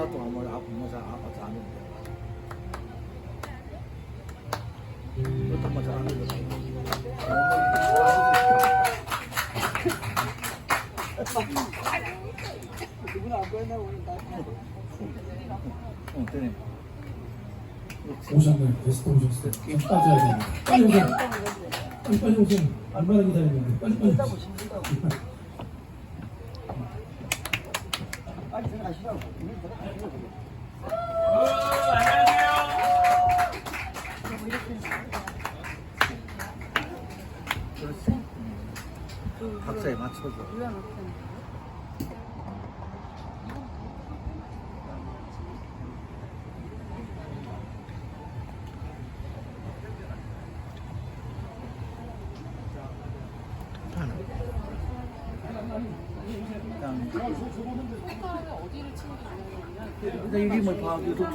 라 동안 뭐 아픈 모자 아파서 안 했는데. 어떤 모자 안 했는데. 그분 어, 안 보였나 보다. 응, 되네. 오셨나요? 게스트 오셨을 때 빨리 빠져야 됩니다. 빨리 오세요. 빨리 빨리 오세요. 얼마나 기다리는데 빨리 빨리. 오세요. 지. 박자에 맞춰서. 그다음에 어디를 치는 게 좋냐면 일단 이름을 봐. 두